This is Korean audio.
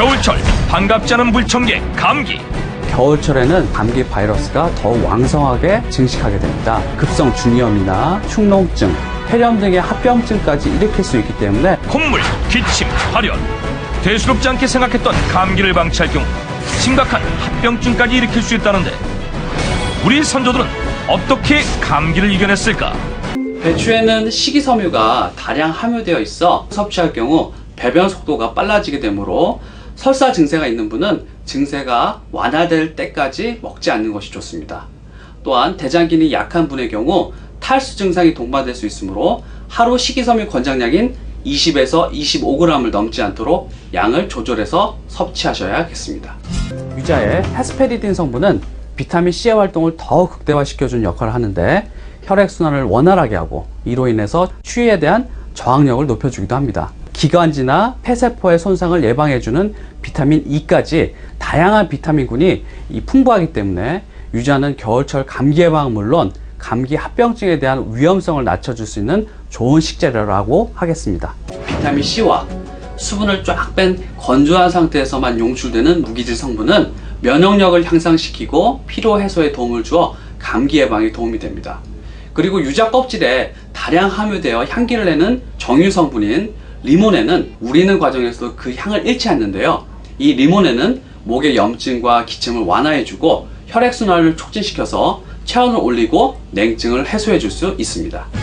겨울철 반갑지 않은 물청계 감기 겨울철에는 감기 바이러스가 더 왕성하게 증식하게 됩니다. 급성 중이염이나 축농증, 폐렴 등의 합병증까지 일으킬 수 있기 때문에 콧물, 기침, 발열 대수롭지 않게 생각했던 감기를 방치할 경우 심각한 합병증까지 일으킬 수 있다는데 우리 선조들은 어떻게 감기를 이겨냈을까? 배추에는 식이섬유가 다량 함유되어 있어 섭취할 경우 배변 속도가 빨라지게 되므로 설사 증세가 있는 분은 증세가 완화될 때까지 먹지 않는 것이 좋습니다. 또한 대장균이 약한 분의 경우 탈수 증상이 동반될 수 있으므로 하루 식이섬유 권장량인 20에서 25g을 넘지 않도록 양을 조절해서 섭취하셔야겠습니다. 유자의 헤스페리딘 성분은 비타민 C의 활동을 더 극대화시켜주는 역할을 하는데 혈액순환을 원활하게 하고 이로 인해서 추위에 대한 저항력을 높여주기도 합니다. 기관지나 폐세포의 손상을 예방해주는 비타민 E까지 다양한 비타민군이 이 풍부하기 때문에 유자는 겨울철 감기 예방은 물론 감기 합병증에 대한 위험성을 낮춰줄 수 있는 좋은 식재료라고 하겠습니다. 비타민 C와 수분을 쫙 뺀 건조한 상태에서만 용출되는 무기질 성분은 면역력을 향상시키고 피로 해소에 도움을 주어 감기 예방에 도움이 됩니다. 그리고 유자 껍질에 다량 함유되어 향기를 내는 정유 성분인 리모네는 우리는 과정에서 그 향을 잃지 않는데요. 이 리모네는 목의 염증과 기침을 완화해주고 혈액순환을 촉진시켜서 체온을 올리고 냉증을 해소해 줄 수 있습니다.